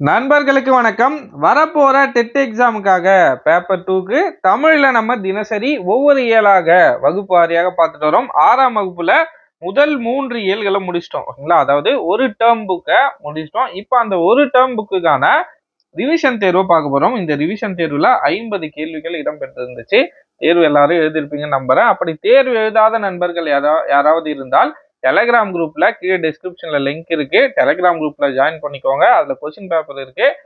நண்பர்களுக்கு வணக்கம். வரப்போற டெட் எக்ஸாமுக்காக பேப்பர் டூக்கு தமிழ்ல நம்ம தினசரி ஒவ்வொரு இயலாக வகுப்பு வாரியாக பார்த்துட்டு வரோம். ஆறாம் வகுப்புல முதல் மூன்று இயல்களை முடிச்சிட்டோம். ஓகேங்களா அதாவது ஒரு டேர்ம் புக்கை முடிச்சிட்டோம். இப்போ அந்த ஒரு டேர்ம் புக்குக்கான ரிவிஷன் தேர்வை பார்க்க போறோம். இந்த ரிவிஷன் தேர்வுல ஐம்பது கேள்விகள் இடம்பெற்றிருந்துச்சு. தேர்வு எல்லாரும் எழுதியிருப்பீங்கன்னு நம்புறேன். அப்படி தேர்வு எழுதாத நண்பர்கள் யாரா யாராவது இருந்தால் டெலகிராம் குரூப்பில் கீழே டிஸ்கிரிப்ஷனில் லிங்க் இருக்குது டெலகிராம் குரூப்பில் ஜாயின் பண்ணிக்கோங்க. அதில் கொஸ்டின் பேப்பர் இருக்குது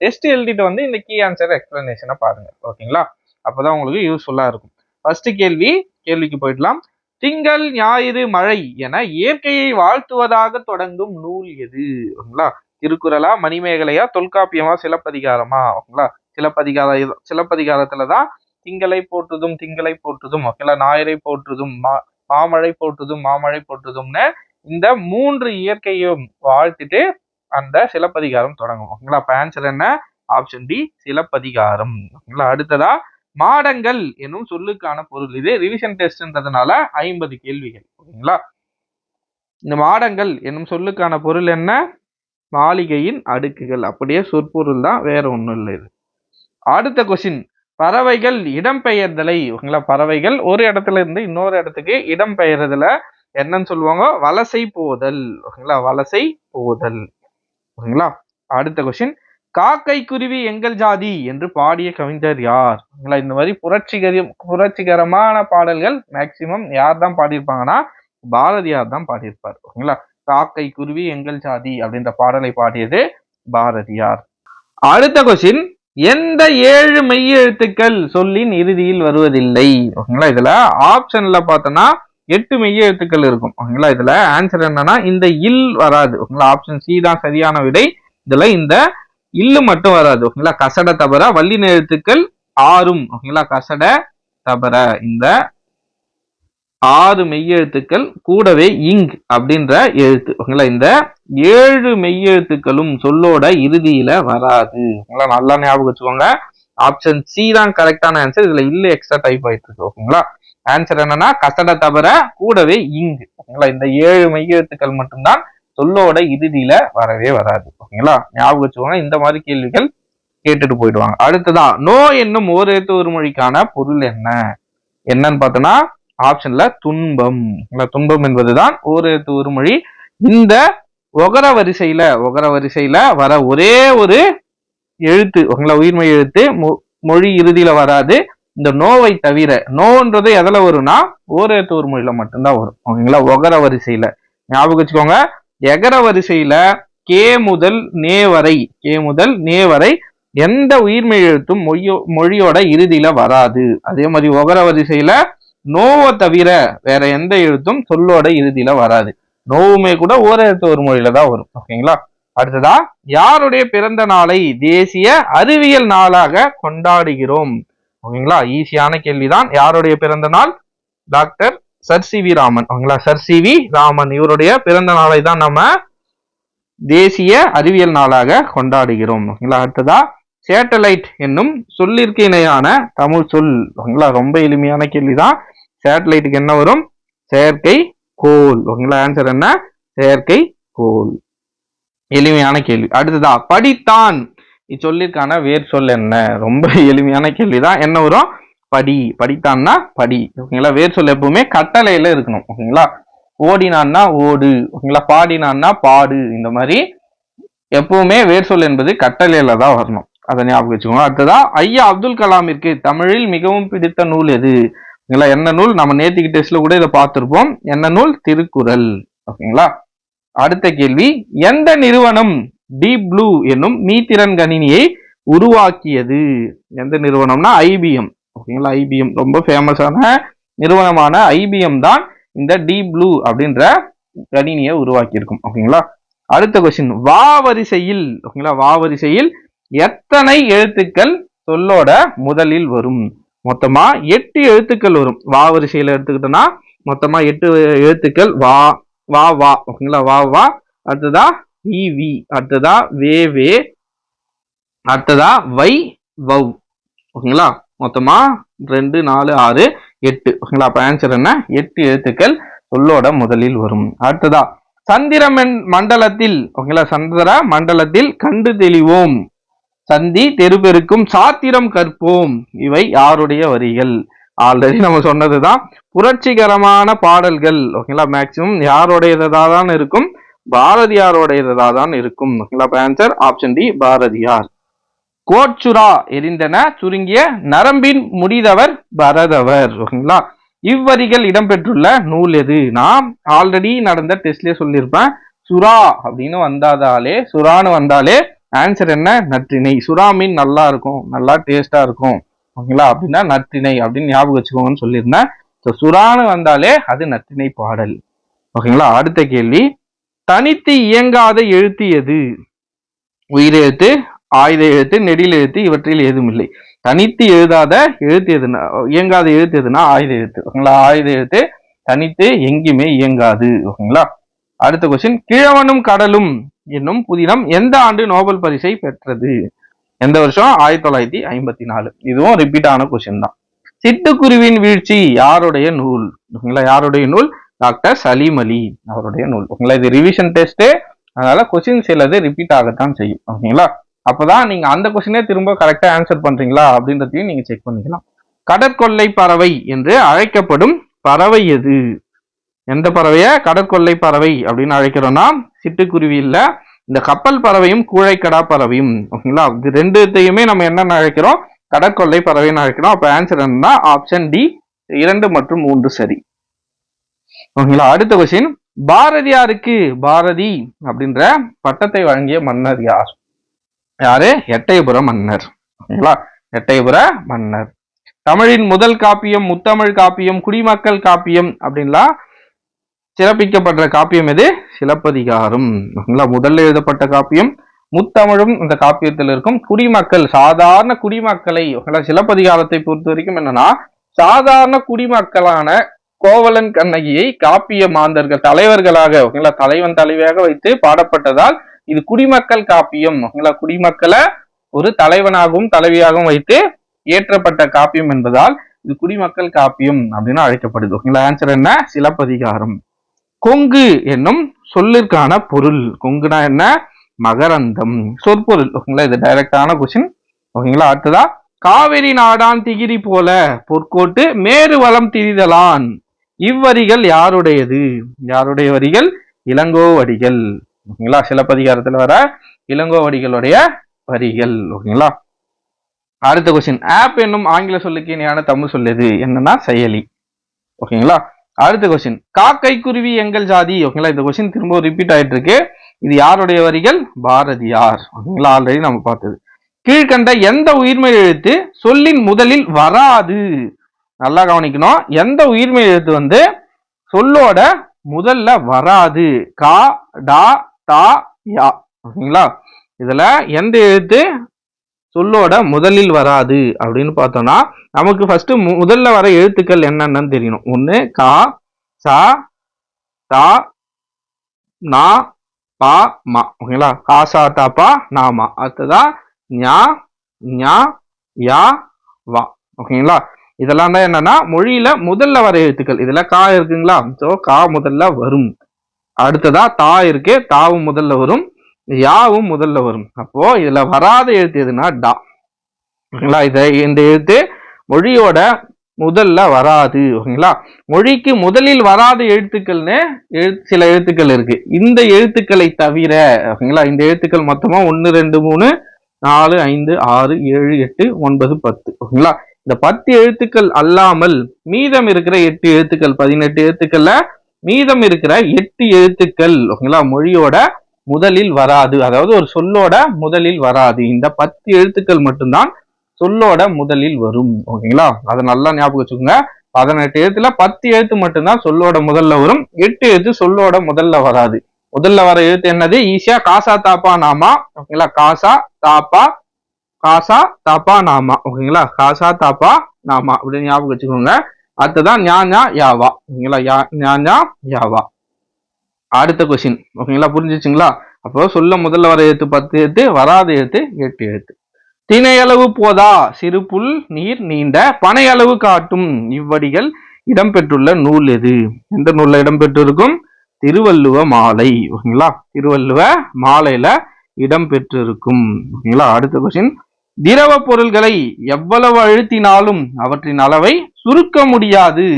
டெஸ்ட் எழுதிட்டு வந்து இந்த கீ ஆன்சர் எக்ஸ்பிளனேஷனை பாருங்கள் ஓகேங்களா? அப்போ தான் உங்களுக்கு யூஸ்ஃபுல்லாக இருக்கும். ஃபஸ்ட்டு கேள்வி கேள்விக்கு போயிடலாம். திங்கள் ஞாயிறு மழை என இயற்கையை வாழ்த்துவதாக தொடங்கும் நூல் எது? ஓகேங்களா? திருக்குறளா மணிமேகலையா தொல்காப்பியமா சிலப்பதிகாரமா? ஓகேங்களா? சிலப்பதிகார சிலப்பதிகாரத்துலதான் திங்களை போற்றுதும் திங்களை போற்றுதும் ஓகேங்களா? ஞாயிறை போற்றுதும் மா மாமழை போற்றுதும் மாமழை போற்றுதும்னு இந்த மூன்று இயற்கையும் வாழ்த்திட்டு அந்த சிலப்பதிகாரம் தொடங்கும் ஓகேங்களா? அப்ப ஆன்சர் என்ன? Option D Silappatikaram. ஓகேங்களா? அடுத்ததா மாடங்கள் என்னும் சொல்லுக்கான பொருள். இது ரிவிஷன் டெஸ்ட்ன்றதுனால ஐம்பது கேள்விகள். ஓகேங்களா? இந்த மாடங்கள் என்னும் சொல்லுக்கான பொருள் என்ன? மாளிகையின் அடுக்குகள். அப்படியே சொற்பொருள் தான் வேற ஒன்றும் இல்லை இது. அடுத்த கொஸ்டின் பறவைகள் இடம்பெயர்தலை. ஓகேங்களா பறவைகள் ஒரு இடத்துல இருந்து இன்னொரு இடத்துக்கு இடம்பெயர்தல என்னன்னு சொல்லுவாங்க? வலசை போதல். ஓகேங்களா? வலசை போதல். ஓகேங்களா? அடுத்த கொஸ்டின் காக்கை குருவி எங்கள் ஜாதி என்று பாடிய கவிஞர் யார்? ஓகேங்களா? இந்த மாதிரி புரட்சிகர புரட்சிகரமான பாடல்கள் மேக்சிமம் யார் தான் பாடியிருப்பாங்கன்னா? பாரதியார் தான் பாடியிருப்பார்? ஓகேங்களா? காக்கை குருவி எங்கள் ஜாதி அப்படின்ற பாடலை பாடியது பாரதியார். அடுத்த கொஸ்டின் எந்த ஏழு மெய்யெழுத்துக்கள் சொல்லின் இறுதியில் வருவதில்லை? ஓகேங்களா? இதுல ஆப்ஷன்ல பார்த்தோம்னா எட்டு மெய்யெழுத்துக்கள் இருக்கும். ஓகேங்களா? இதுல ஆன்சர் என்னன்னா இந்த இல் வராது. ஓகேங்களா? ஆப்ஷன் சி தான் சரியான விடை. இதுல இந்த இல்லு மட்டும் வராது. ஓகேங்களா? கசட தவிர வல்லின எழுத்துக்கள் ஆறும். ஓகேங்களா? கசட தவிர இந்த ஆறு மெய்யெழுத்துக்கள் கூடவே இங் அப்படின்ற எழுத்து. ஓகேங்களா? இந்த ஏழு மெய்யெழுத்துக்களும் சொல்லோட இறுதியில வராது. ஓகேங்களா? நல்லா ஞாபகம் வச்சுக்கோங்க. ஆப்ஷன் சி தான் கரெக்டான ஆன்சர் இதுல இல்ல எக்ஸ்ட்ரா டைப் ஆயிட்டு இருக்கு. ஓகேங்களா? ஆன்சர் என்னன்னா கசட தவிர கூடவே இங் ஓகேங்களா? இந்த ஏழு மெய்யெழுத்துக்கள் மட்டும்தான் சொல்லோட இறுதியில வரவே வராது. ஓகேங்களா? ஞாபகம் வச்சுக்கோங்க. இந்த மாதிரி கேள்விகள் கேட்டுட்டு போயிடுவாங்க. அடுத்ததான் நோ என்னும் ஓரெழுத்து ஒரு மொழிக்கான பொருள் என்ன? என்னன்னு பார்த்தோன்னா ஆப்ஷன்ல துன்பம். துன்பம் என்பதுதான் ஒரு ஒரு மொழி. இந்த ஒகர வரிசையில ஒகர வரிசையில வர ஒரே ஒரு எழுத்து உங்களை உயிர்மை எழுத்து மொழி இறுதியில வராது. இந்த நோவை தவிர நோன்றது எதுல வரும்னா ஓரெழுத்து ஒரு மொழியில மட்டும்தான் வரும். ஓகேங்களா ஒகர வரிசையில. ஞாபகம் வச்சுக்கோங்க எகர வரிசையில கே முதல் நே வரை கே முதல் நே வரை எந்த உயிர்மை எழுத்தும் மொழியோ மொழியோட இறுதியில வராது. அதே மாதிரி ஒகர வரிசையில நோவை தவிர வேற எந்த எழுத்தும் சொல்லோட இறுதியில வராது. நோவுமே கூட ஓரெழுத்து ஒரு மொழியில தான் வரும். ஓகேங்களா? அடுத்ததா யாருடைய பிறந்த நாளை தேசிய அறிவியல் நாளாக கொண்டாடுகிறோம்? ஓகேங்களா? ஈஸியான கேள்விதான். யாருடைய பிறந்த நாள்? Doctor sir C V Raman. ஓகேங்களா? Sir C V Raman. இவருடைய பிறந்த நாளை தான் நம்ம தேசிய அறிவியல் நாளாக கொண்டாடுகிறோம். ஓகேங்களா? அடுத்ததா சேட்டலைட் என்னும் சொல்லிற்கு இணையான தமிழ் சொல். ஓகேங்களா? ரொம்ப எளிமையான கேள்விதான். சேட்டலைட்டுக்கு என்ன வரும்? செயற்கை கோல் ஓகேங்களா? ஆன்சர் என்ன? செயற்கை கோல் எளிமையான கேள்வி. அடுத்ததா படித்தான். இச்சொல்லிற்கான வேர் சொல் என்ன? ரொம்ப எளிமையான கேள்விதான். என்ன வரும்? படி. படித்தான்னா படி. ஓகேங்களா? வேர் சொல் எப்பவுமே கட்டளையில இருக்கணும். ஓகேங்களா? ஓடினான்னா ஓடு. ஓகேங்களா? பாடினான்னா பாடு. இந்த மாதிரி எப்பவுமே வேர் சொல் என்பது கட்டளையில தான் வரணும். அதை ஞாபகம் வச்சுக்கோங்க. அடுத்ததா ஐயா அப்துல் கலாமிற்கு தமிழில் மிகவும் பிடித்த நூல் எது? ஓகேங்களா என்ன நூல்? நம்ம நேத்திக்கு டெஸ்ட்ல கூட இதை பார்த்துருப்போம். என்ன நூல்? திருக்குறள். ஓகேங்களா? அடுத்த கேள்வி. எந்த நிறுவனம் டீப் ப்ளூ என்னும் மீத்திறன் கணினியை உருவாக்கியது? எந்த நிறுவனம்னா ஐபிஎம் ஓகேங்களா? ஐபிஎம் ரொம்ப ஃபேமஸான நிறுவனமான ஐபிஎம் தான் இந்த டீப் ப்ளூ அப்படின்ற கணினியை உருவாக்கியிருக்கும். ஓகேங்களா? அடுத்த கொஸ்டின் வா வரிசையில் ஓகேங்களா? வா வரிசையில் எத்தனை எழுத்துக்கள் சொல்லோட முதலில் வரும்? மொத்தமா எட்டு எழுத்துக்கள் வரும். வா வரிசையில எடுத்துக்கிட்டோம்னா மொத்தமா எட்டு எழுத்துக்கள் வா வா வா ஓகேங்களா? வா வா அடுத்ததா வி வி அடுத்ததா வே வே அடுத்ததா வை வவ் ஓகேங்களா? மொத்தமா ரெண்டு நாலு ஆறு எட்டு ஓகேங்களா? அப்ப ஆன்சர் என்ன? எட்டு எழுத்துக்கள் சொல்லோட முதலில் வரும். அடுத்ததா சந்திரமன் மண்டலத்தில் ஓகேங்களா? சந்திர மண்டலத்தில் கண்டு தெளிவோம். சந்தி தெருபெருக்கும் சாத்திரம் கற்போம். இவை யாருடைய வரிகள்? ஆல்ரெடி நம்ம சொன்னதுதான். புரட்சிகரமான பாடல்கள். ஓகேங்களா மேக்சிமம் யாருடையதா தான் இருக்கும்? பாரதியாருடையதா தான் இருக்கும் ஓகேங்களா ஆன்சர் ஆப்ஷன் டி பாரதியார். கோச்சுரா எரிந்தன சுருங்கிய நரம்பின் முடிதவர் பரதவர். ஓகேங்களா இவ்வரிகள் இடம்பெற்றுள்ள நூல் எது? நான் ஆல்ரெடி நடந்த டெஸ்ட்லேயே சொல்லியிருப்பேன். சுறா அப்படின்னு வந்தாதாலே சுறான்னு வந்தாலே ஆன்சர் என்ன? நற்றிணை. சுறா மீன் நல்லா இருக்கும். நல்லா டேஸ்டா இருக்கும். ஓகேங்களா? அப்படின்னா நற்றிணை அப்படின்னு ஞாபகம் வச்சுக்கோங்கன்னு சொல்லியிருந்தேன். ஸோ சுறான்னு வந்தாலே அது நற்றிணை பாடல். ஓகேங்களா? அடுத்த கேள்வி. தனித்து இயங்காத எழுத்து எது? உயிரெழுத்து ஆயுத எழுத்து நெடில் எழுத்து இவற்றில் ஏதும் இல்லை. தனித்து எழுதாத எழுத்து எதுனா இயங்காத எழுத்து எதுனா ஆயுத எழுத்து. ஓகேங்களா? ஆயுத எழுத்து தனித்து எங்கேயுமே இயங்காது. ஓகேங்களா? அடுத்த கொஸ்டின் கிழவனும் கடலும் என்னும் புதினம் எந்த ஆண்டு நோபல் பரிசை பெற்றது? எந்த வருஷம்? ஆயிரத்தி தொள்ளாயிரத்தி ஐம்பத்தி நாலு. இதுவும் ரிப்பீட் ஆன கொஸ்டின் தான். சிட்டுக்குருவின் வீழ்ச்சி யாருடைய நூல்? ஓகேங்களா யாருடைய நூல்? டாக்டர் சலீம் அலி அவருடைய நூல். ஓகேங்களா இது ரிவிஷன் டெஸ்ட்டு அதனால கொஸ்டின் சிலது ரிப்பீட் ஆகத்தான் செய்யும். ஓகேங்களா? அப்பதான் நீங்க அந்த கொஸ்டினே திரும்ப கரெக்டா ஆன்சர் பண்றீங்களா? அப்படின்றதையும் நீங்க செக் பண்ணிக்கலாம். கடற்கொள்ளை பறவை என்று அழைக்கப்படும் பறவை எது? எந்த பறவையை? கடற்கொள்ளை பறவை அப்படின்னு அழைக்கிறோம்னா சிட்டுக்குருவி இல்லை இந்த கப்பல் பறவையும் கூழைக்கடா பறவையும். ஓகேங்களா? இது ரெண்டுத்தையுமே நம்ம என்னென்ன அழைக்கிறோம்? கடற்கொள்ளை பறவைன்னு அழைக்கிறோம். அப்போ ஆன்சர் என்னன்னா ஆப்ஷன் டி இரண்டு மற்றும் மூன்று சரி. ஓகேங்களா? அடுத்த கொஸ்டின் பாரதியாருக்கு பாரதி அப்படின்ற பட்டத்தை வழங்கிய மன்னர் யார்? யாரு? எட்டயபுர மன்னர். ஓகேங்களா? எட்டயபுர மன்னர். தமிழின் முதல் காப்பியம் முத்தமிழ் காப்பியம் குடிமக்கள் காப்பியம் அப்படின்லாம் சிறப்பிக்கப்படுற காப்பியம் எது? சிலப்பதிகாரம். ஓகேங்களா முதல்ல எழுதப்பட்ட காப்பியம். முத்தமிழும் இந்த காப்பியத்தில் இருக்கும் குடிமக்கள் சாதாரண குடிமக்களை சிலப்பதிகாரத்தை பொறுத்த வரைக்கும் என்னன்னா சாதாரண குடிமக்களான கோவலன் கண்ணகியை காப்பிய மாந்தர்கள் தலைவர்களாக ஓகேங்களா தலைவன் தலைவியாக வைத்து பாடப்பட்டதால் இது குடிமக்கள் காப்பியம். ஓகேங்களா குடிமக்களை ஒரு தலைவனாகவும் தலைவியாகவும் வைத்து இயற்றப்பட்ட காப்பியம் என்பதால் இது குடிமக்கள் காப்பியம் அப்படின்னு அழைக்கப்படுது. ஓகேங்களா ஆன்சர் என்ன? சிலப்பதிகாரம். கொங்கு என்னும் சொல்லிற்கான பொருள். கொங்குனா என்ன? மகரந்தம். சொற்பொருள். ஓகேங்களா? இது டைரக்டான கொஸ்டின் ஓகேங்களா? அடுத்ததா காவிரி நாடான் திகிரி போல பொற்கோட்டு மேறு வளம் திரிதலான். இவ்வரிகள் யாருடையது? யாருடைய வரிகள்? இளங்கோவடிகள் ஓகேங்களா? சிலப்பதிகாரத்தில் வர இளங்கோவடிகளுடைய வரிகள். ஓகேங்களா? அடுத்த கொஸ்டின் ஆப் என்னும் ஆங்கில சொல்லுக்கு இணையான தமிழ் சொல்லுது. என்னன்னா செயலி. ஓகேங்களா? அடுத்த கொஸ்டின் காக்கை குருவி எங்கள் ஜாதி. ஓகேங்களா? இந்த கொஸ்டின் திரும்ப ரிப்பீட் ஆயிட்டு இருக்கு இது யாருடைய வரிகள்? பாரதியார். ஓகேங்களா? ஆல்ரெடி நம்ம பார்த்தது. கீழ்கண்ட எந்த உயிர்மை எழுத்து சொல்லின் முதலில் வராது? நல்லா கவனிக்கணும். எந்த உயிர்மை எழுத்து வந்து சொல்லோட முதல்ல வராது? கா டா தா யா. ஓகேங்களா? இதுல எந்த எழுத்து சொல்லோட முதலில் வராது அப்படின்னு பார்த்தோம்னா நமக்கு ஃபர்ஸ்ட் முதல்ல வர எழுத்துக்கள் என்னென்னு தெரியணும். ஒன்று கா சா தா நா பா மா. ஓகேங்களா? காசா தாப்பா நாமா அடுத்ததா ஞா ஞா யா வா. ஓகேங்களா? இதெல்லாம் தான் என்னன்னா மொழியில முதல்ல வர எழுத்துக்கள். இதுல கா இருக்குங்களா? ஸோ கா முதல்ல வரும். அடுத்ததா தா இருக்கு. தாவும் முதல்ல வரும். யாவும் முதல்ல வரும். அப்போ இதுல வராத எழுத்து எதுனா டா. ஓகேங்களா இத இந்த எழுத்து மொழியோட முதல்ல வராது. ஓகேங்களா மொழிக்கு முதலில் வராத எழுத்துக்கள்னு எழுத்து சில எழுத்துக்கள் இருக்கு. இந்த எழுத்துக்களை தவிர ஓகேங்களா இந்த எழுத்துக்கள் மொத்தமா ஒன்று ரெண்டு மூணு நாலு ஐந்து ஆறு ஏழு எட்டு ஒன்பது பத்து. ஓகேங்களா இந்த பத்து எழுத்துக்கள் அல்லாமல் மீதம் இருக்கிற எட்டு எழுத்துக்கள் பதினெட்டு எழுத்துக்கள்ல மீதம் இருக்கிற எட்டு எழுத்துக்கள் ஓகேங்களா மொழியோட முதலில் வராது. அதாவது ஒரு சொல்லோட முதலில் வராது. இந்த பத்து எழுத்துக்கள் மட்டும்தான் சொல்லோட முதலில் வரும். ஓகேங்களா? அதை நல்லா ஞாபகம் வச்சுக்கோங்க. பதினெட்டு எழுத்துல பத்து எழுத்து மட்டும்தான் சொல்லோட முதல்ல வரும். எட்டு எழுத்து சொல்லோட முதல்ல வராது. முதல்ல வர எழுத்து என்னது? ஈஸியா காசா தாப்பா நாமா. ஓகேங்களா? காசா தாப்பா காசா தாப்பா நாமா. ஓகேங்களா? காசா தாப்பா நாமா. அப்படின்னு ஞாபகம் வச்சுக்கோங்க. அடுத்ததான் ஞாஞா யாவா. ஓகேங்களா? யா ஞா யாவா. அடுத்த கொஸ்டின் ஓகேங்களா புரிஞ்சிச்சுங்களா? அப்போ சொல்ல முதல்ல வர எழுத்து பத்து எழுத்து வராத எழுத்து எட்டு எழுத்து. திணையளவு போதா? சிறு புல் நீர் நீண்ட பனையளவு காட்டும். இவ்வடிகள் இடம்பெற்றுள்ள நூல் எது? எந்த நூலில் இடம்பெற்றிருக்கும்? திருவள்ளுவ மாலை. ஓகேங்களா திருவள்ளுவ மாலையில இடம்பெற்றிருக்கும். ஓகேங்களா அடுத்த கொஸ்டின் திரவ பொருள்களை எவ்வளவு அழுத்தினாலும் அவற்றின் அளவை சுருக்க முடியாது.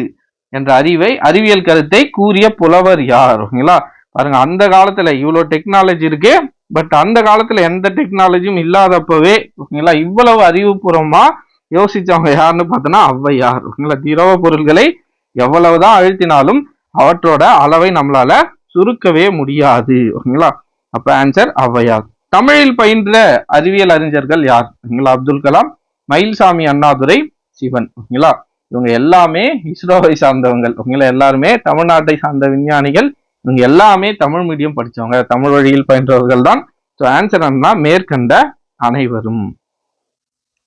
என்ற அறிவை அறிவியல் கருத்தை கூறிய புலவர் யார்? ஓகேங்களா? பாருங்க அந்த காலத்துல இவ்வளவு டெக்னாலஜி இருக்கு பட் அந்த காலத்துல எந்த டெக்னாலஜியும் இல்லாதப்பவே ஓகேங்களா இவ்வளவு அறிவுபூர்வமா யோசிச்சவங்க யாருன்னு பார்த்தோன்னா ஔவையார். ஓகேங்களா திரவ பொருள்களை எவ்வளவுதான் அழுத்தினாலும் அவற்றோட அளவை நம்மளால சுருக்கவே முடியாது. ஓகேங்களா? அப்ப ஆன்சர் ஔவையார். தமிழில் பயின்ற அறிவியல் அறிஞர்கள் யார்? ஓகேங்களா அப்துல் கலாம் மயில்சாமி அண்ணாதுரை சிவன். ஓகேங்களா? இவங்க எல்லாமே இஸ்ரோவை சார்ந்தவங்கள். ஓகேங்களா எல்லாருமே தமிழ்நாட்டை சார்ந்த விஞ்ஞானிகள். இவங்க எல்லாமே தமிழ் மீடியம் படிச்சவங்க. தமிழ் வழியில் பயின்றவர்கள் தான். ஸோ ஆன்சர் என்னன்னா மேற்கண்ட அனைவரும்.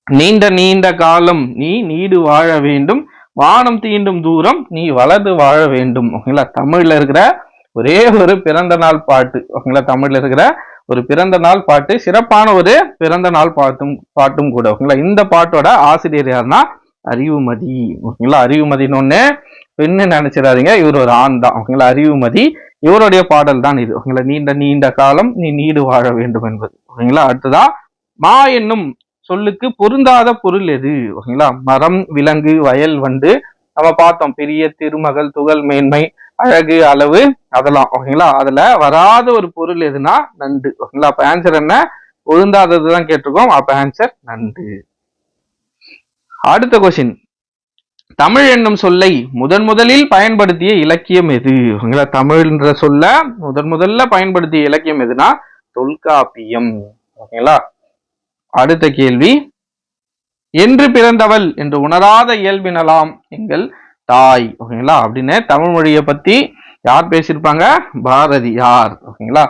நீண்ட நீண்ட காலம் நீ நீடு வாழ வேண்டும். வானம் தீண்டும் தூரம் நீ வளர்ந்து வாழ வேண்டும். ஓகேங்களா? தமிழ்ல இருக்கிற ஒரே ஒரு பிறந்த நாள் பாட்டு. ஓகேங்களா? தமிழ்ல இருக்கிற ஒரு பிறந்த நாள் பாட்டு. சிறப்பான ஒரு பிறந்த நாள் பாட்டும் பாட்டும் கூட. ஓகேங்களா? இந்த பாட்டோட ஆசிரியர் யாருன்னா அறிவுமதி. ஓகேங்களா? அறிவுமதின்னு ஒன்று பெண்ணு நினைச்சிடாதீங்க. இவர் ஒரு ஆண் தான். ஓகேங்களா? அறிவுமதி. இவருடைய பாடல் தான் இது. ஓகேங்களா? நீண்ட நீண்ட காலம் நீ நீடு வாழ வேண்டும் என்பது. ஓகேங்களா? அடுத்ததா மா என்னும் சொல்லுக்கு பொருந்தாத பொருள் எது? ஓகேங்களா? மரம் விலங்கு வயல் வந்து நம்ம பார்த்தோம். பெரிய திருமகள் துகள் மேன்மை அழகு அளவு அதெல்லாம். ஓகேங்களா? அதுல வராத ஒரு பொருள் எதுனா நண்டு. ஓகேங்களா? அப்ப ஆன்சர் என்ன? பொருந்தாததுதான் கேட்டிருக்கோம். அப்ப ஆன்சர் நண்டு. அடுத்த கொஸ்டின் தமிழ் என்னும் சொல்லை முதன் முதலில் பயன்படுத்திய இலக்கியம் எது? ஓகேங்களா தமிழ்ன்ற சொல்ல முதன் முதல்ல பயன்படுத்திய இலக்கியம் எதுனா தொல்காப்பியம். ஓகேங்களா? அடுத்த கேள்வி. என்று பிறந்தவள் என்று உணராத இயல்பினலாம் எங்கள் தாய். ஓகேங்களா? அப்படின்னு தமிழ் மொழியை பத்தி யார் பேசியிருப்பாங்க? பாரதியார். ஓகேங்களா?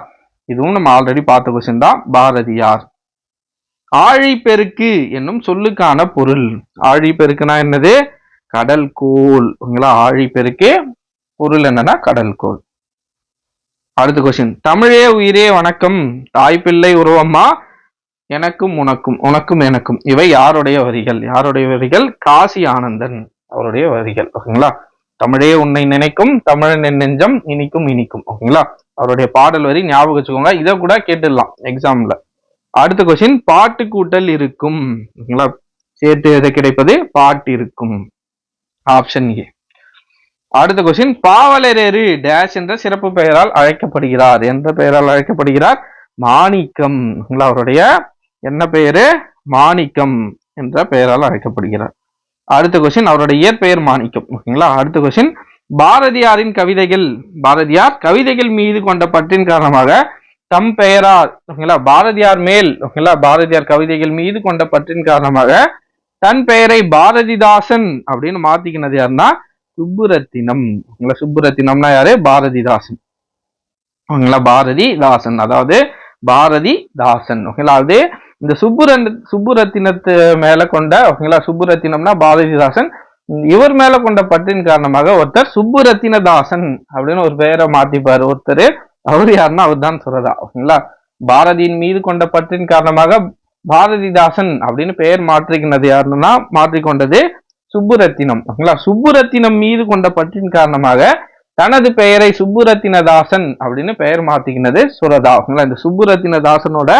இதுவும் நம்ம ஆல்ரெடி பார்த்த கொஸ்டின் தான். பாரதியார். ஆழிப்பெருக்கு என்னும் சொல்லுக்கான பொருள். ஆழிப்பெருக்குனா என்னது? கடல் கோல் ஓகேங்களா? ஆழிப்பெருக்கு பொருள் என்னன்னா கடல் கோல் அடுத்த கொஸ்டின் தமிழே உயிரே வணக்கம். தாய்ப்பிள்ளை உருவம்மா எனக்கும் உனக்கும் உனக்கும் எனக்கும். இவை யாருடைய வரிகள்? யாருடைய வரிகள்? காசி ஆனந்தன் அவருடைய வரிகள். ஓகேங்களா? தமிழே உன்னை நினைக்கும் தமிழன் என் நெஞ்சம் இனிக்கும் இனிக்கும். ஓகேங்களா? அவருடைய பாடல் வரி ஞாபகம் வச்சுக்கோங்க. இதை கூட கேட்டுடலாம் எக்ஸாம்ல அடுத்த கொஸ்டின் பாட்டு கூட்டல் இருக்கும். ஓகேங்களா? சேர்த்து எதை கிடைப்பது? பாட்டு இருக்கும். ஆப்ஷன் ஏ அடுத்த கொஸ்டின் பாவலரேறு டேஷ் என்ற சிறப்பு பெயரால் அழைக்கப்படுகிறார். என்ற பெயரால் அழைக்கப்படுகிறார்? மாணிக்கம். அவருடைய என்ன பெயரு? மாணிக்கம் என்ற பெயரால் அழைக்கப்படுகிறார். அடுத்த கொஸ்டின் அவருடைய இயற்பெயர் மாணிக்கம். ஓகேங்களா? அடுத்த கொஸ்டின் பாரதியாரின் கவிதைகள். பாரதியார் கவிதைகள் மீது கொண்ட பற்றின் காரணமாக தம் பெயரால் ஓகேங்களா பாரதியார் மேல் ஓகேங்களா பாரதியார் கவிதைகள் மீது கொண்ட பற்றின் காரணமாக தன் பெயரை பாரதிதாசன் அப்படின்னு மாத்திக்கினது யாருன்னா சுப்புரத்தினம். ஓகேங்களா சுப்புரத்தினம்னா யாரு? பாரதிதாசன். ஓகேங்களா பாரதிதாசன். அதாவது பாரதிதாசன். ஓகேங்களா அது இந்த சுப்புரன் சுப்புரத்தினத்து மேல கொண்ட ஓகேங்களா சுப்புரத்தினம்னா பாரதிதாசன். இவர் மேல கொண்ட பற்றின் காரணமாக ஒருத்தர் சுப்புரத்தினதாசன் அப்படின்னு ஒரு பெயரை மாத்திப்பாரு. ஒருத்தர் அவர் யாருன்னா அவர் தான் சுரதா ஓகேங்களா பாரதியின் மீது கொண்ட பற்றின் காரணமாக பாரதிதாசன் அப்படின்னு பெயர் மாற்றிக்கினது யாருன்னா மாற்றிக்கொண்டது சுப்புரத்தினம். ஓகேங்களா? சுப்புரத்தினம் மீது கொண்ட பற்றின் காரணமாக தனது பெயரை சுப்புரத்தினதாசன் அப்படின்னு பெயர் மாத்திக்கினது சுரதா. ஓகேங்களா? இந்த சுப்புரத்தினதாசனோட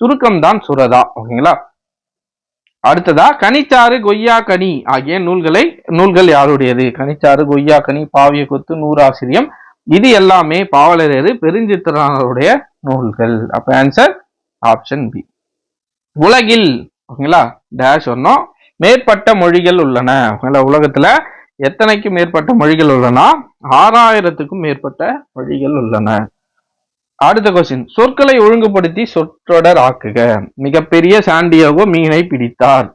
சுருக்கம் தான் சுரதா. ஓகேங்களா? அடுத்ததா கனிச்சாறு கொய்யா கனி ஆகிய நூல்களை நூல்கள் யாருடையது? கனிச்சாறு கொய்யா கனி பாவிய கொத்து நூறாசிரியம் இது எல்லாமே பாவலரேறு பெருஞ்சித்திரனுடைய நூல்கள். அப்ப ஆன்சர் ஆப்ஷன் பி உலகில் ஓகேங்களா? டேஷ் ஒன்றும் மேற்பட்ட மொழிகள் உள்ளன. ஓகேங்களா? உலகத்துல எத்தனைக்கும் மேற்பட்ட மொழிகள் உள்ளன? ஆறாயிரத்துக்கும் மேற்பட்ட மொழிகள் உள்ளன. அடுத்த கொஸ்டின் சொற்களை ஒழுங்குபடுத்தி சொற்றொடர் ஆக்குக. மிகப்பெரிய சாண்டியாகோ மீனை பிடித்தார்.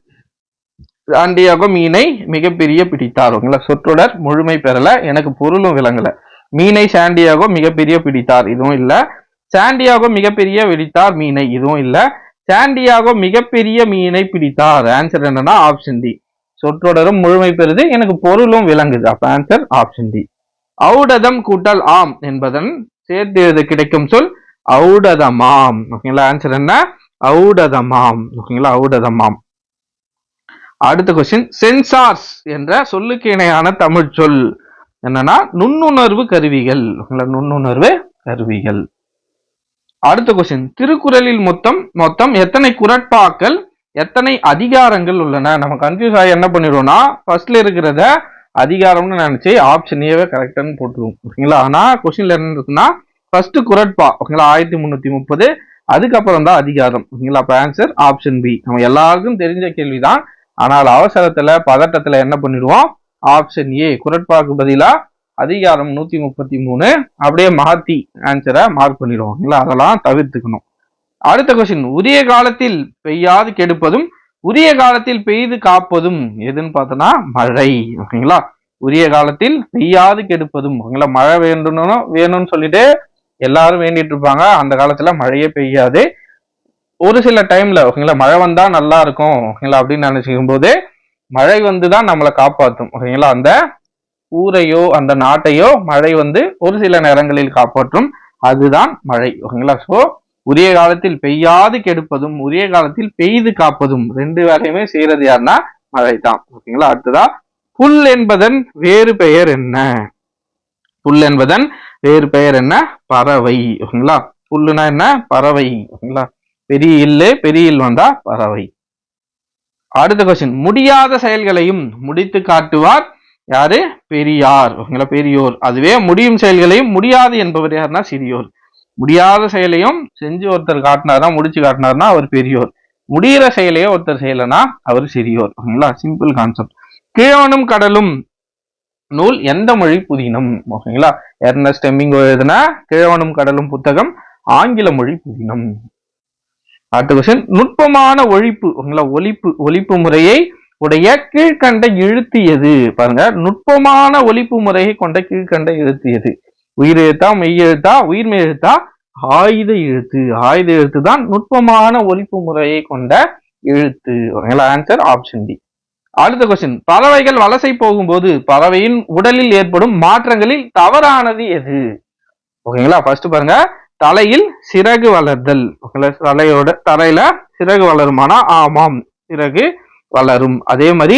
சாண்டியாகோ மீனை மிகப்பெரிய பிடித்தார். ஓகேங்களா? சொற்றொடர் முழுமை பெறல. எனக்கு பொருளும் விளங்கல. மீனை சாண்டியாகோ மிகப்பெரிய பிடித்தார். இதுவும் இல்ல. சாண்டியாகோ மிகப்பெரிய பிடித்தார் மீனை. இதுவும் இல்ல. சாண்டியாகோ மிகப்பெரிய மீனை பிடித்தார். ஆன்சர் என்னன்னா ஆப்ஷன் டி சொற்றொடரும் முழுமை பெறுது. எனக்கு பொருளும் விளங்குது. அப்ப ஆன்சர் ஆப்ஷன் டி ஔடதம் கூட்டல் ஆம் என்பதன் சேர்த்து எழுத கிடைக்கும் சொல்? ஔடதமாம் ஓகேங்களா ஆன்சர் என்ன? ஔடதமாம் ஓகேங்களா ஔடதமாம் அடுத்த கொஸ்டின் சென்சார்ஸ் என்ற சொல்லுக்கு இணையான தமிழ் சொல். என்னன்னா நுண்ணுணர்வு கருவிகள். ஓகேங்களா? நுண்ணுணர்வு கருவிகள். அடுத்த கொஸ்டின் திருக்குறளில் மொத்தம் மொத்தம் எத்தனை குரட்பாக்கள் எத்தனை அதிகாரங்கள் உள்ளன? நம்ம கன்ஃபியூஸ் ஆகி என்ன பண்ணிடுவோம்னா ஃபர்ஸ்ட்ல இருக்கிறத அதிகாரம்னு நினைச்சு ஆப்ஷனையவே ஏவே கரெக்டானு போட்டுருவோம். ஓகேங்களா? ஆனா கொஸ்டின்ல என்ன இருக்குன்னா ஃபர்ஸ்ட் குரட்பா ஓகேங்களா? ஆயிரத்தி முன்னூத்தி முப்பது. அதுக்கப்புறம் தான் அதிகாரம். ஓகேங்களா? அப்ப ஆன்சர் ஆப்ஷன் பி நம்ம எல்லாருக்கும் தெரிஞ்ச கேள்விதான். ஆனால் அவசரத்துல பதட்டத்துல என்ன பண்ணிடுவோம்? ஆப்ஷன் ஏ குரட்பாக்கு பதிலா அதிகாரம் நூத்தி முப்பத்தி மூணு. அப்படியே மாத்தி ஆன்சரை மார்க் பண்ணிடுவோம் ஓகேங்களா அதெல்லாம் தவிர்த்துக்கணும். அடுத்த கொஸ்டின் உரிய காலத்தில் பெய்யாது கெடுப்பதும் உரிய காலத்தில் பெய்து காப்பதும் எதுன்னு பார்த்தோன்னா மழை. ஓகேங்களா? உரிய காலத்தில் பெய்யாது கெடுப்பதும் ஓகேங்களா? மழை வேண்டும்னு வேணும்னு சொல்லிட்டு எல்லாரும் வேண்டிட்டு இருப்பாங்க. அந்த காலத்துல மழையே பெய்யாது. ஒரு சில டைம்ல ஓகேங்களா? மழை வந்தா நல்லா இருக்கும் ஓகேங்களா? அப்படின்னு நினைச்சுக்கும் போது மழை வந்து தான் நம்மளை காப்பாற்றும் ஓகேங்களா? அந்த ஊரையோ அந்த நாட்டையோ மழை வந்து ஒரு சில நேரங்களில் காப்பாற்றும். அதுதான் மழை ஓகேங்களா? ஸோ உரிய காலத்தில் பெய்யாது கெடுப்பதும் உரிய காலத்தில் பெய்து காப்பதும் ரெண்டு வேலையுமே செய்யறது யாருன்னா மழை தான் ஓகேங்களா? அடுத்ததா புல் என்பதன் வேறு பெயர் என்ன? புல் என்பதன் வேறு பெயர் என்ன? பறவை ஓகேங்களா? புல்லுனா என்ன? பறவை ஓகேங்களா? பெரிய இல்லு பெரிய இல் வந்தா பறவை. அடுத்த கொஸ்டின் முடியாத செயல்களையும் முடித்து காட்டுவார் யாரு? பெரியார். ஓகேங்களா? பெரியோர். அதுவே முடியும் செயல்களையும் முடியாது என்பவர் யாருன்னா? சிறியோர். முடியாத செயலையும் செஞ்சு ஒருத்தர் காட்டினார்னா முடிச்சு காட்டினார்னா அவர் பெரியோர். முடிகிற செயலையோ ஒருத்தர் செய்யலைன்னா அவர் சிறியோர். ஓகேங்களா? சிம்பிள் கான்செப்ட் கிழவனும் கடலும் நூல் எந்த மொழி புதினம்? ஓகேங்களா? எர்னஸ்ட் எம்மிங்கோ எழுதின கிழவனும் கடலும் புத்தகம் ஆங்கில மொழி புதினம். அடுத்த கொஸ்டின் நுட்பமான ஒழிப்பு ஓகேங்களா ஒலிப்பு ஒலிப்பு முறையை உடைய கீழ்கண்ட எழுத்து எது பாருங்க நுட்பமான ஒலிப்பு முறையை கொண்ட கீழ்கண்ட எழுத்து எது உயிர் எழுத்தா மெய் எழுத்தா உயிர்மெய் எழுத்தா ஆயுத எழுத்து ஆயுத எழுத்து தான் நுட்பமான ஒலிப்பு முறையை கொண்ட எழுத்து ஓகேங்களா ஆன்சர் ஆப்ஷன் டி அடுத்த கொஸ்டின் பறவைகள் வலசை போகும்போது பறவையின் உடலில் ஏற்படும் மாற்றங்களில் தவறானது எது? ஓகேங்களா? ஃபர்ஸ்ட் பாருங்க தலையில் சிறகு வளர்தல். ஓகேங்களா தலையோட தலையில சிறகு வளருமானா? ஆமாம் சிறகு வளரும். அதே மாதிரி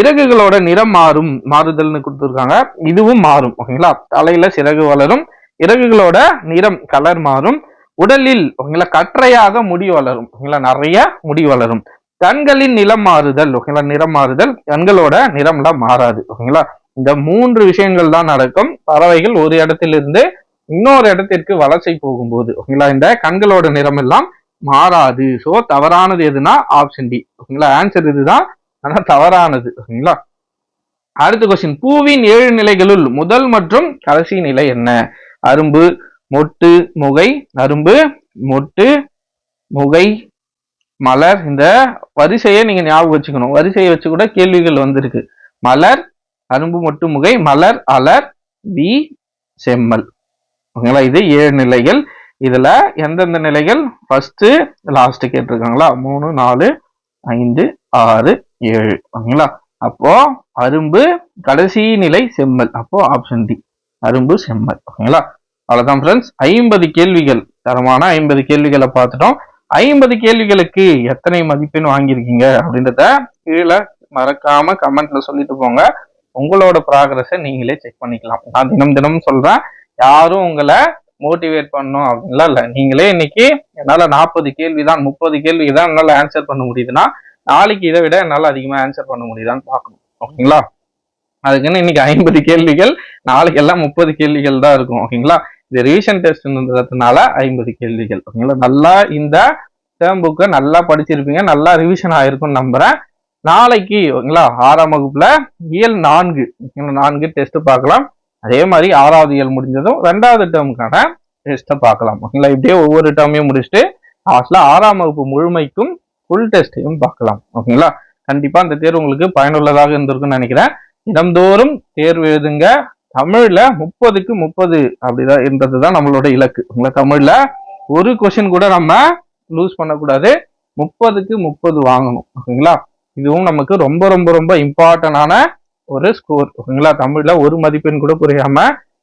இறகுகளோட நிறம் மாறும் மாறுதல்னு கொடுத்துருக்காங்க. இதுவும் மாறும் ஓகேங்களா? தலையில சிறகு வளரும் இறகுகளோட நிறம் கலர் மாறும். உடலில் ஓகேங்களா கற்றையாக முடி வளரும் ஓகேங்களா நிறைய முடி வளரும். கண்களின் நிறம் மாறுதல் ஓகேங்களா நிறம் மாறுதல் கண்களோட நிறம்லாம் மாறாது ஓகேங்களா? இந்த மூன்று விஷயங்கள் தான் நடக்கும். பறவைகள் ஒரு இடத்திலிருந்து இன்னொரு இடத்திற்கு வலசை போகும்போது ஓகேங்களா இந்த கண்களோட நிறம் எல்லாம் மாறாது. ஸோ தவறானது எதுனா ஆப்ஷன் டி ஓகேங்களா ஆன்சர் இதுதான். ஆனால் தவறானது ஓகேங்களா அடுத்த கொஸ்டின் பூவின் ஏழு நிலைகளுள் முதல் மற்றும் கடைசி நிலை என்ன? அரும்பு மொட்டு முகை அரும்பு மொட்டு முகை மலர். இந்த வரிசையை நீங்க ஞாபகம் வச்சுக்கணும். வரிசையை வச்சு கூட கேள்விகள் வந்திருக்கு. மலர் அரும்பு மொட்டு முகை மலர் அலர் வி செம்மல். ஓகேங்களா இது ஏழு நிலைகள். இதுல எந்தெந்த நிலைகள்? ஃபர்ஸ்ட் லாஸ்ட் கேட்டிருக்காங்களா? மூணு நாலு ஐந்து ஆறு ஏழு. ஓகேங்களா அப்போ அரும்பு கடைசி நிலை செம்மல். அப்போ ஆப்ஷன் டி அரும்பு செம்மல். ஓகேங்களா அவ்வளோதான் ஃப்ரெண்ட்ஸ் ஐம்பது கேள்விகள். தரமான ஐம்பது கேள்விகளை பார்த்துட்டோம். ஐம்பது கேள்விகளுக்கு எத்தனை மதிப்பெண் வாங்கியிருக்கீங்க? அப்படின்றத கீழே மறக்காம கமெண்ட்ல சொல்லிட்டு போங்க. உங்களோட ப்ராக்ரஸை நீங்களே செக் பண்ணிக்கலாம். நான் தினம் தினம் சொல்றேன். யாரும் உங்களை மோட்டிவேட் பண்ணும் அப்படின்லாம் இல்லை. நீங்களே இன்னைக்கு என்னால் நாற்பது கேள்வி தான் முப்பது கேள்விக்கு தான் என்னால் ஆன்சர் பண்ண முடியுதுன்னா நாளைக்கு இதை விட என்னால் அதிகமாக ஆன்சர் பண்ண முடியுதான்னு பார்க்கணும். ஓகேங்களா? அதுக்குன்னு இன்னைக்கு ஐம்பது கேள்விகள் நாளைக்கு எல்லாம் முப்பது கேள்விகள் தான் இருக்கும். ஓகேங்களா? இது ரிவிஷன் டெஸ்ட்ன்றதுனால ஐம்பது கேள்விகள். ஓகேங்களா? நல்லா இந்த டேர்ம் புக்கை நல்லா படிச்சிருப்பீங்க நல்லா ரிவிஷன் ஆயிருக்கும்னு நம்புறேன். நாளைக்கு ஓகேங்களா? ஆறாம் வகுப்புல இயல் நான்கு. நான்கு டெஸ்ட் பார்க்கலாம். அதே மாதிரி ஆறாவது இயல் முடிஞ்சதும் ரெண்டாவது டேர்முக்கான டெஸ்ட்டை பார்க்கலாம். ஓகேங்களா? இப்படியே ஒவ்வொரு டேர்மையும் முடிச்சுட்டு லாஸ்ட்ல ஆறாம் வகுப்பு முழுமைக்கும் ஃபுல் டெஸ்ட்டையும் பார்க்கலாம். ஓகேங்களா? கண்டிப்பா அந்த தேர்வு உங்களுக்கு பயனுள்ளதாக இருந்திருக்கும்னு நினைக்கிறேன். தினம்தோறும் தேர்வு எழுதுங்க. தமிழ்ல முப்பதுக்கு முப்பது அப்படிதான் இருந்தது தான் நம்மளோட இலக்கு. உங்களை தமிழ்ல ஒரு கொஸ்டின் கூட நம்ம லூஸ் பண்ணக்கூடாது. முப்பதுக்கு முப்பது வாங்கணும். ஓகேங்களா? இதுவும் நமக்கு ரொம்ப ரொம்ப ரொம்ப இம்பார்ட்டன்டான ஒரு ஸ்கோர் ஓகேங்களா? தமிழ்ல ஒரு மதிப்பெண் கூட குறையாம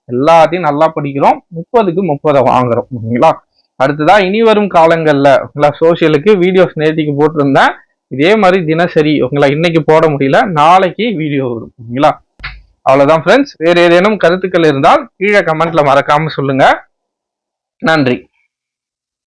எல்லாத்தையும் நல்லா படிக்கிறோம். முப்பதுக்கு முப்பதை வாங்குறோம். ஓகேங்களா? அடுத்ததான் இனி வரும் காலங்கள்ல. ஓகேங்களா? சோசியலுக்கு வீடியோஸ் நேர்த்திக்கு போட்டிருந்தேன். இதே மாதிரி தினசரி ஓகேங்களா? இன்னைக்கு போட முடியல. நாளைக்கு வீடியோ வரும். ஓகேங்களா? அவ்வளவுதான் ஃப்ரெண்ட்ஸ் வேற ஏதேனும் கருத்துக்கள் இருந்தால் கீழே கமெண்ட்ல மறக்காம சொல்லுங்க. நன்றி.